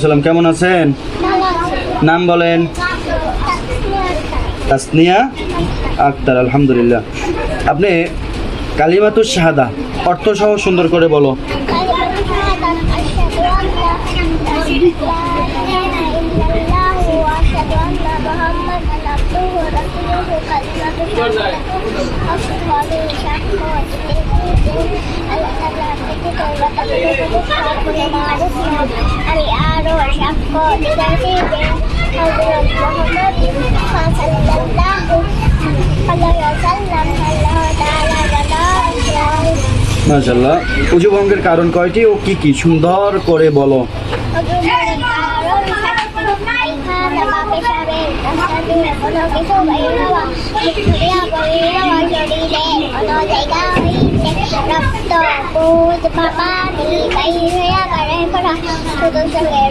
সালাম, কেমন আছেন? নাম বলেন। তাসনিয়া আক্তার, আলহামদুলিল্লাহ। আপনি কালিমাতুর শাহাদা অর্থ সহ সুন্দর করে বলো। আমি কারণ কয়টি ও কি কি? সুন্দর করে বলো।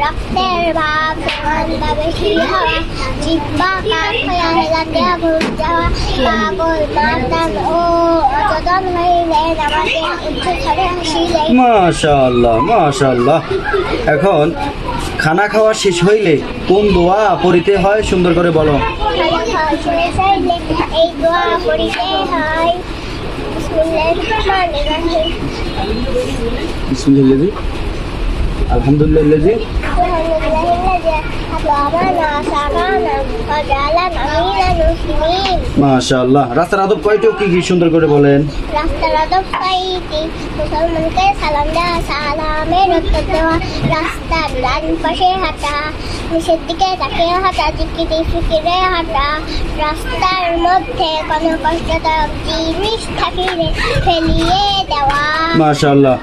রক্তের ভাব হওয়া জিব্বা ভুল যাওয়া পাগল ও অচেতন উচ্চ এখন খানা খাওয়া শেষ হইলে কোন দোয়া পড়িতে হয়? সুন্দর করে বলো। এই দোয়া পড়িতে হয়। বিসমিল্লাহির রহমানির রহিম। মাশাল্লাহ রাস্তার আদব কয়টি কি কি সুন্দর করে বলেন? রাস্তার আদব পাইতি মুসলমানকে সালাম দেওয়া উত্তর দেওয়া, রাস্তার ডান পাশে হাঁটা, নিচের দিকে তাকিয়ে হাঁটা, জিকিরে ফিকিরে হাঁটা, রাস্তার মধ্যে কোনো কষ্টদায়ক জিনিস থাকিলে ফেলিয়ে দেওয়া। মাশাল্লাহ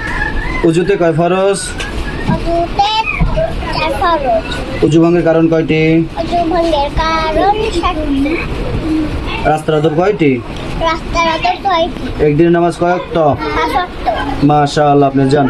উজুতে কয় ফরজ? অজুতে চার ফরজ। উজু ভঙ্গের কারণ কয়টি? অজু ভঙ্গের কারণ সাতটি। রাস্তার আদব কয়টি? রাস্তার আদব একদিনের নামাজ কয়েক আসক্ত মাশাআল্লাহ আপনি যান।